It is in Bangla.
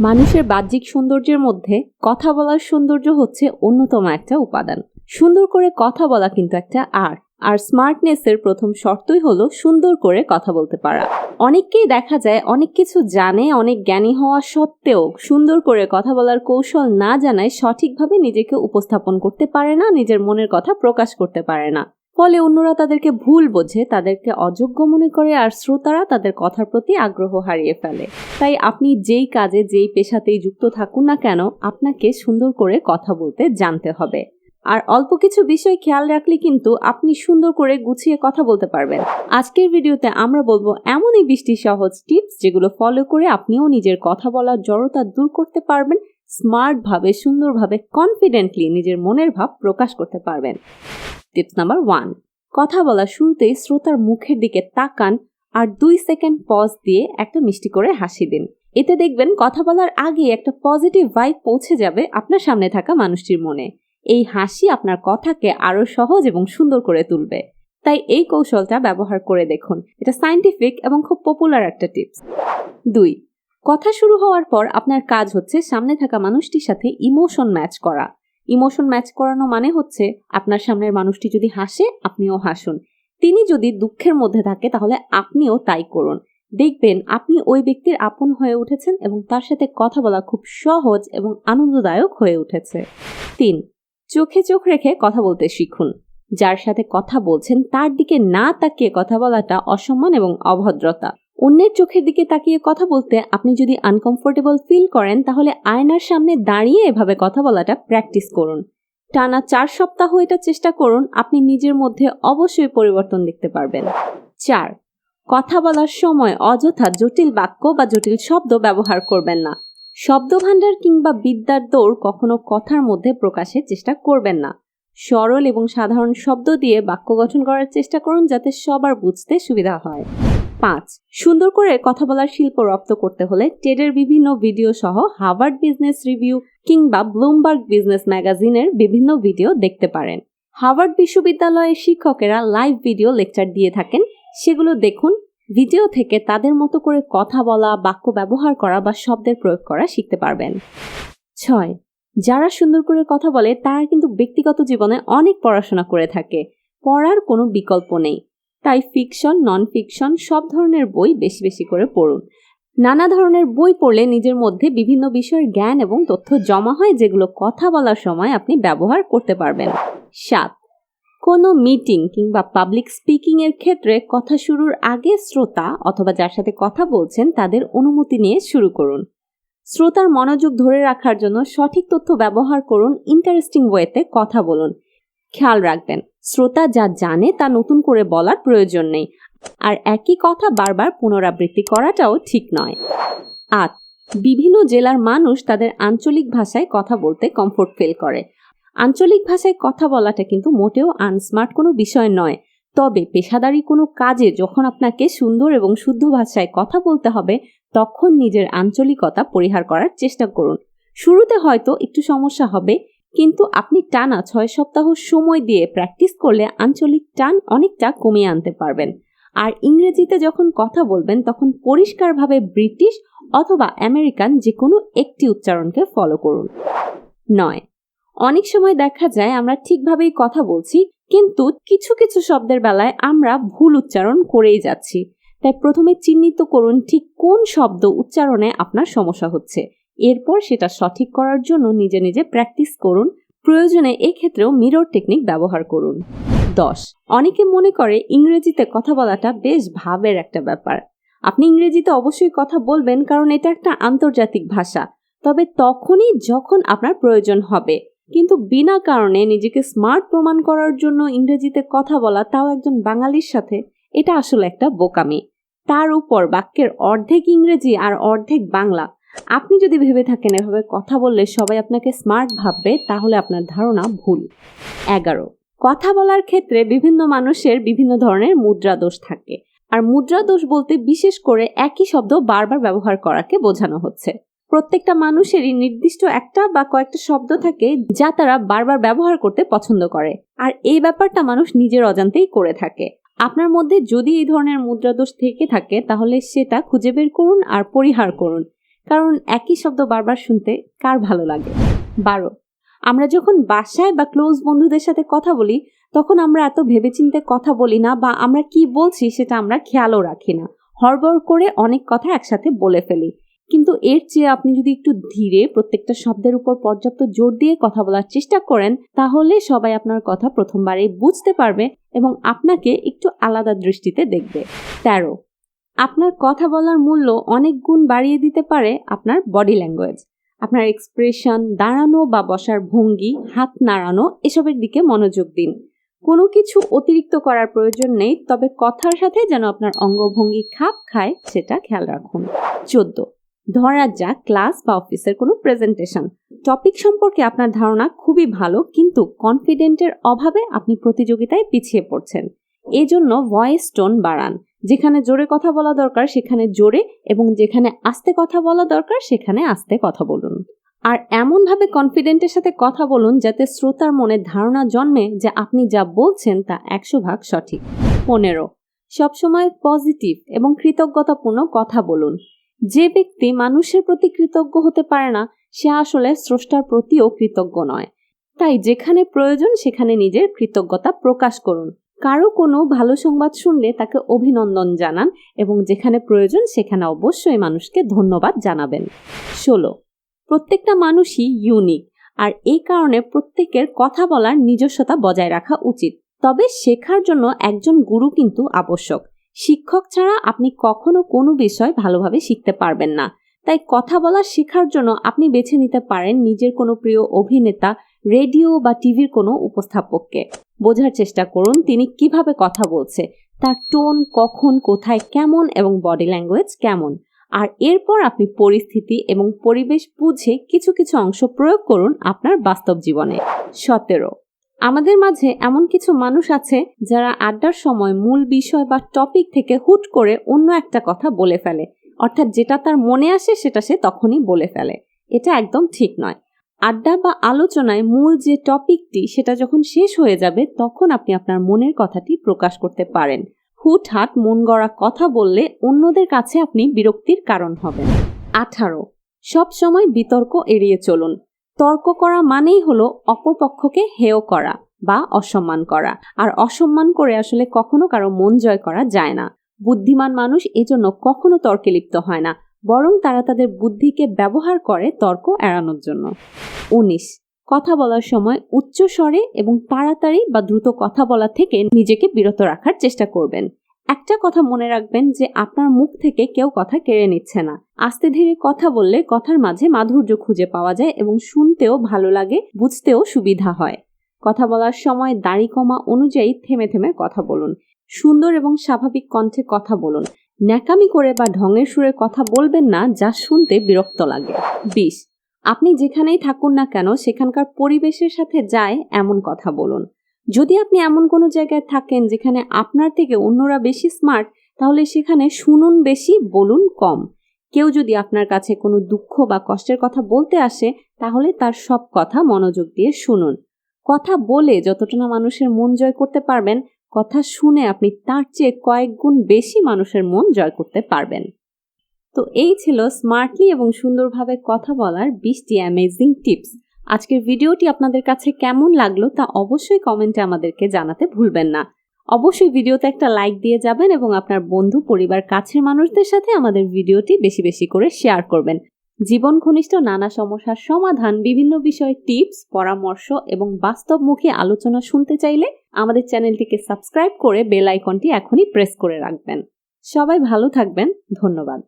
মানুষের বাহ্যিক সৌন্দর্যের মধ্যে কথা বলার সৌন্দর্য হচ্ছে অন্যতম একটা উপাদান। সুন্দর করে কথা বলা কিন্তু একটা আর্ট। আর স্মার্টনেসের প্রথম শর্তই হলো সুন্দর করে কথা বলতে পারা। অনেককেই দেখা যায় অনেক কিছু জানে, অনেক জ্ঞানী হওয়া সত্ত্বেও সুন্দর করে কথা বলার কৌশল না জানায় সঠিকভাবে নিজেকে উপস্থাপন করতে পারে না, নিজের মনের কথা প্রকাশ করতে পারে না। ফলে অন্যরা তাদেরকে ভুল বোঝে, তাদেরকে অযোগ্য মনে করে আর শ্রোতারা তাদের কথার প্রতি আগ্রহ হারিয়ে ফেলে। তাই আপনি যেই কাজে, যেই পেশাতেই যুক্ত থাকুন না কেন, আপনাকে সুন্দর করে কথা বলতে জানতে হবে। আর অল্প কিছু বিষয় খেয়াল রাখলে কিন্তু আপনি সুন্দর করে গুছিয়ে কথা বলতে পারবেন। আজকের ভিডিওতে আমরা বলব এমনই বৃষ্টি সহজ টিপস যেগুলো ফলো করে আপনিও নিজের কথা বলার জড়তা দূর করতে পারবেন স্মার্টভাবে সুন্দরভাবে, কনফিডেন্টলি নিজের মনের ভাব প্রকাশ করতে পারবেন। টিপস নাম্বার ওয়ান কথা বলার শুরুতেই শ্রোতার মুখের দিকে তাকান আর দুই সেকেন্ড পজ দিয়ে একটা মিষ্টি করে হাসি দিন। এতে দেখবেন কথা বলার আগে একটা পজিটিভ ভাইব পৌঁছে যাবে আপনার সামনে থাকা মানুষটির মনে। এই হাসি আপনার কথাকে আরও সহজ এবং সুন্দর করে তুলবে। তাই এই কৌশলটা ব্যবহার করে দেখুন। এটা সাইন্টিফিক এবং খুব পপুলার একটা টিপস দুই, কথা শুরু হওয়ার পর আপনার কাজ হচ্ছে সামনে থাকা মানুষটির সাথে ইমোশন ম্যাচ করা। ইমোশন ম্যাচ করানো মানে হচ্ছে আপনার সামনের মানুষটি যদি হাসে, আপনিও হাসুন। তিনি যদি দুঃখের মধ্যে থাকে, তাহলে আপনিও তাই করুন। দেখবেন আপনি ওই ব্যক্তির আপন হয়ে উঠেছেন এবং তার সাথে কথা বলা খুব সহজ এবং আনন্দদায়ক হয়ে উঠেছে। তিন, চোখে চোখ রেখে কথা বলতে শিখুন। যার সাথে কথা বলছেন, তার দিকে না তাকিয়ে কথা বলাটা অসম্মান এবং অভদ্রতা। অন্যের চোখের দিকে তাকিয়ে কথা বলতে আপনি যদি আনকমফোর্টেবল ফিল করেন, তাহলে আয়নার সামনে দাঁড়িয়ে এভাবে কথা বলাটা প্র্যাকটিস করুন। টানা চার সপ্তাহ এটা চেষ্টা করুন, আপনি নিজের মধ্যে অবশ্যই পরিবর্তন দেখতে পারবেন। চার, কথা বলার সময় অযথা জটিল বাক্য বা জটিল শব্দ ব্যবহার করবেন না। শব্দভাণ্ডার কিংবা বিদ্যার দৌড় কখনো কথার মধ্যে প্রকাশের চেষ্টা করবেন না। সরল এবং সাধারণ শব্দ দিয়ে বাক্য গঠন করার চেষ্টা করুন যাতে সবার বুঝতে সুবিধা হয়। পাঁচ। সুন্দর করে কথা বলার শিল্প রপ্ত করতে হলে টেডের বিভিন্ন ভিডিও সহ হার্ভার্ড বিজনেস রিভিউ কিংবা ব্লুমবার্গ বিজনেস ম্যাগাজিনের বিভিন্ন ভিডিও দেখতে পারেন। হার্ভার্ড বিশ্ববিদ্যালয়ের শিক্ষকেরা লাইভ ভিডিও লেকচার দিয়ে থাকেন। সেগুলো দেখুন ভিডিও থেকে তাদের মতো করে কথা বলা, বাক্য ব্যবহার করা বা শব্দের প্রয়োগ করা শিখতে পারবেন। ছয়। যারা সুন্দর করে কথা বলে তারা কিন্তু ব্যক্তিগত জীবনে অনেক পড়াশোনা করে থাকে। পড়ার কোনো বিকল্প নেই। তাই ফিকশন নন ফিকশন সব ধরনের বই বেশি বেশি করে পড়ুন। নানা ধরনের বই পড়লে নিজের মধ্যে বিভিন্ন বিষয়ের জ্ঞান এবং তথ্য জমা হয় যেগুলো কথা বলার সময় আপনি ব্যবহার করতে পারবেন। সাত, কোনো মিটিং কিংবা পাবলিক স্পিকিং এর ক্ষেত্রে কথা শুরুর আগে শ্রোতা অথবা যার সাথে কথা বলছেন তাদের অনুমতি নিয়ে শুরু করুন। শ্রোতার মনোযোগ ধরে রাখার জন্য সঠিক তথ্য ব্যবহার করুন ইন্টারেস্টিং ওয়েতে কথা বলুন। খেয়াল রাখবেন। শ্রোতা যা জানে তা নতুন করে বলার প্রয়োজন নেই। আর একই কথা বারবার পুনরাবৃত্তি করাটাও ঠিক নয়। আট, বিভিন্ন জেলার মানুষ তাদের আঞ্চলিক ভাষায় কথা বলতে কমফোর্ট ফিল করে। আঞ্চলিক ভাষায় কথা বলাটা কিন্তু মোটেও আনস্মার্ট কোনো বিষয় নয়। তবে পেশাদারি কোনো কাজে যখন আপনাকে সুন্দর এবং শুদ্ধ ভাষায় কথা বলতে হবে, তখন নিজের আঞ্চলিকতা পরিহার করার চেষ্টা করুন। শুরুতে হয়তো একটু সমস্যা হবে কিন্তু আপনি টানা ছয় সপ্তাহ সময় দিয়ে প্র্যাকটিস করলে আঞ্চলিক টান অনেকটা কমিয়ে আনতে পারবেন। আর ইংরেজিতে যখন কথা বলবেন, তখন পরিষ্কারভাবে ব্রিটিশ অথবা আমেরিকান যে কোনো একটি উচ্চারণকে ফলো করুন। নয়, অনেক সময় দেখা যায় আমরা ঠিকভাবেই কথা বলছি, কিন্তু কিছু কিছু শব্দের বেলায় আমরা ভুল উচ্চারণ করেই যাচ্ছি। তাই প্রথমে চিহ্নিত করুন ঠিক কোন শব্দ উচ্চারণে আপনার সমস্যা হচ্ছে। এরপর সেটা সঠিক করার জন্য নিজে নিজে প্র্যাকটিস করুন। প্রয়োজনে এক্ষেত্রেও মিরর টেকনিক ব্যবহার করুন। দশ। অনেকে মনে করে ইংরেজিতে কথা বলাটা বেশ ভাবের একটা ব্যাপার। আপনি ইংরেজিতে অবশ্যই কথা বলবেন কারণ এটা একটা আন্তর্জাতিক ভাষা। তবে তখনই যখন আপনার প্রয়োজন হবে। কিন্তু বিনা কারণে নিজেকে স্মার্ট প্রমাণ করার জন্য ইংরেজিতে কথা বলা তাও একজন বাঙালির সাথে, এটা আসলে একটা বোকামি। তার উপর বাক্যের অর্ধেক ইংরেজি আর অর্ধেক বাংলা। আপনি যদি ভেবে থাকেন এভাবে কথা বললে সবাই আপনাকে স্মার্ট ভাববে, তাহলে আপনার ধারণা ভুল। এগারো, কথা বলার ক্ষেত্রে বিভিন্ন মানুষের বিভিন্ন ধরনের মুদ্রা দোষ থাকে। আর মুদ্রা দোষ বলতে বিশেষ করে একই শব্দ বারবার ব্যবহার করাকে বোঝানো হচ্ছে। প্রত্যেকটা মানুষেরই নির্দিষ্ট একটা বা কয়েকটা শব্দ থাকে যা তারা বারবার ব্যবহার করতে পছন্দ করে। আর এই ব্যাপারটা মানুষ নিজের অজান্তেই করে থাকে। আপনার মধ্যে যদি এই ধরনের মুদ্রাদোষ থেকে থাকে, তাহলে সেটা খুঁজে বের করুন আর পরিহার করুন। কারণ একই শব্দ বারবার শুনতে কার ভালো লাগে? বারো, আমরা যখন বাসায় বা ক্লোজ বন্ধুদের সাথে কথা বলি, তখন আমরা এত ভেবেচিন্তে কথা বলি না বা আমরা কি বলছি সেটা আমরা খেয়ালও রাখি না। হড়বড় করে অনেক কথা একসাথে বলে ফেলি। কিন্তু এর চেয়ে আপনি যদি একটু ধীরে প্রত্যেকটা শব্দের উপর পর্যাপ্ত জোর দিয়ে কথা বলার চেষ্টা করেন, তাহলে সবাই আপনার কথা প্রথমবারেই বুঝতে পারবে এবং আপনাকে একটু আলাদা দৃষ্টিতে দেখবে। তেরো আপনার কথা বলার মূল্য অনেক গুণ বাড়িয়ে দিতে পারে আপনার বডি ল্যাঙ্গুয়েজ আপনার এক্সপ্রেশন দাঁড়ানো বা বসার ভঙ্গি, হাত নাড়ানো, এসবের দিকে মনোযোগ দিন। কোনো কিছু অতিরিক্ত করার প্রয়োজন নেই, তবে কথার সাথে যেন আপনার অঙ্গভঙ্গি খাপ খায়, সেটা খেয়াল রাখুন। চোদ্দ। ধরা যাক ক্লাস বা অফিসের কোনো প্রেজেন্টেশন টপিক সম্পর্কে আপনার ধারণা খুবই ভালো, কিন্তু কনফিডেন্টের অভাবে আপনি প্রতিযোগিতায় পিছিয়ে পড়ছেন। এজন্য ভয়েস টোন বাড়ান। যেখানে জোরে কথা বলা দরকার, সেখানে জোরে এবং যেখানে আস্তে কথা বলা দরকার, সেখানে আস্তে কথা বলুন। আর এমনভাবে কনফিডেন্টের সাথে কথা বলুন যাতে শ্রোতার মনে ধারণা জন্মে যে আপনি যা বলছেন তা একশো ভাগ সঠিক। পনেরো, সবসময় পজিটিভ এবং কৃতজ্ঞতাপূর্ণ কথা বলুন। যে ব্যক্তি মানুষের প্রতি কৃতজ্ঞ হতে পারে না, সে আসলে স্রষ্টার প্রতিও কৃতজ্ঞ নয়। তাই যেখানে প্রয়োজন, সেখানে নিজের কৃতজ্ঞতা প্রকাশ করুন। কারও কোনো ভালো সংবাদ শুনলে তাকে অভিনন্দন জানান এবং যেখানে প্রয়োজন সেখানে অবশ্যই মানুষকে ধন্যবাদ জানাবেন। ষোলো, প্রত্যেকটা মানুষই ইউনিক আর এই কারণে প্রত্যেকের কথা বলার নিজস্বতা বজায় রাখা উচিত। তবে শেখার জন্য একজন গুরু কিন্তু আবশ্যক। শিক্ষক ছাড়া আপনি কখনো কোনো বিষয় ভালোভাবে শিখতে পারবেন না। তাই কথা বলা শেখার জন্য আপনি বেছে নিতে পারেন নিজের কোনো প্রিয় অভিনেতা, রেডিও বা টিভির কোনো উপস্থাপককে। বোঝার চেষ্টা করুন তিনি কীভাবে কথা বলছে, তার টোন কখন, কোথায় কেমন এবং বডি ল্যাঙ্গুয়েজ কেমন। আর এরপর আপনি পরিস্থিতি এবং পরিবেশ বুঝে কিছু কিছু অংশ প্রয়োগ করুন আপনার বাস্তব জীবনে। সতেরো, আমাদের মাঝে এমন কিছু মানুষ আছে যারা আড্ডার সময় মূল বিষয় বা টপিক থেকে হুট করে অন্য একটা কথা বলে ফেলে। অর্থাৎ যেটা তার মনে আসে সেটা সে তখনই বলে ফেলে। এটা একদম ঠিক নয়। আড্ডা বা আলোচনায় মূল যে টপিকটি সেটা যখন শেষ হয়ে যাবে, তখন আপনি আপনার মনের কথাটি প্রকাশ করতে পারেন। হুটহাট মন গড়া কথা বললে অন্যদের কাছে আপনি বিরক্তির কারণ হবেন। আঠারো। সব সময় বিতর্ক এড়িয়ে চলুন। তর্ক করা মানেই হলো অপরপক্ষকে হেয় করা বা অসম্মান করা। আর অসম্মান করে আসলে কখনো কারও মন জয় করা যায় না। বুদ্ধিমান মানুষ এজন্য কখনো তর্কে লিপ্ত হয় না। বরং তারা তাদের বুদ্ধিকে ব্যবহার করে তর্ক এড়ানোর জন্য। উনিশ। কথা বলার সময় উচ্চ স্বরে এবং তাড়াতাড়ি বা দ্রুত কথা বলা থেকে নিজেকে বিরত রাখার চেষ্টা করবেন। একটা কথা মনে রাখবেন যে আপনার মুখ থেকে কেউ কথা কেড়ে নিচ্ছে না। আস্তে ধীরে কথা বললে কথার মাঝে মাধুর্য খুঁজে পাওয়া যায় এবং শুনতেও ভালো লাগে, বুঝতেও সুবিধা হয়। কথা বলার সময় দাড়ি কমা অনুযায়ী থেমে থেমে কথা বলুন। সুন্দর এবং স্বাভাবিক কণ্ঠে কথা বলুন। ন্যাকামি করে বা ঢঙের সুরে কথা বলবেন না, যা শুনতে বিরক্ত লাগে। বিশ, আপনি যেখানেই থাকুন না কেন, সেখানকার পরিবেশের সাথে যায় এমন কথা বলুন। যদি আপনি এমন কোনো জায়গায় থাকেন যেখানে আপনার থেকে অন্যরা বেশি স্মার্ট তাহলে সেখানে শুনুন বেশি, বলুন কম। কেউ যদি আপনার কাছে কোনো দুঃখ বা কষ্টের কথা বলতে আসে, তাহলে তার সব কথা মনোযোগ দিয়ে শুনুন। কথা বলে যতটা না মানুষের মন জয় করতে পারবেন কথা শুনে আপনি তার চেয়ে কয়েক গুণ বেশি মানুষের মন জয় করতে পারবেন। তো এই ছিল স্মার্টলি এবং সুন্দরভাবে কথা বলার বিশটি অ্যামেজিং টিপস আজকের ভিডিওটি আপনাদের কাছে কেমন লাগল তা অবশ্যই কমেন্টে আমাদেরকে জানাতে ভুলবেন না। অবশ্যই ভিডিওতে একটা লাইক দিয়ে যাবেন এবং আপনার বন্ধু, পরিবার, কাছের মানুষদের সাথে আমাদের ভিডিওটি বেশি বেশি করে শেয়ার করবেন। জীবন ঘনিষ্ঠ নানা সমস্যার সমাধান, বিভিন্ন বিষয়ে টিপস, পরামর্শ এবং বাস্তবমুখী আলোচনা শুনতে চাইলে আমাদের চ্যানেলটিকে সাবস্ক্রাইব করে বেল আইকনটি এখনই প্রেস করে রাখবেন। সবাই ভালো থাকবেন। ধন্যবাদ।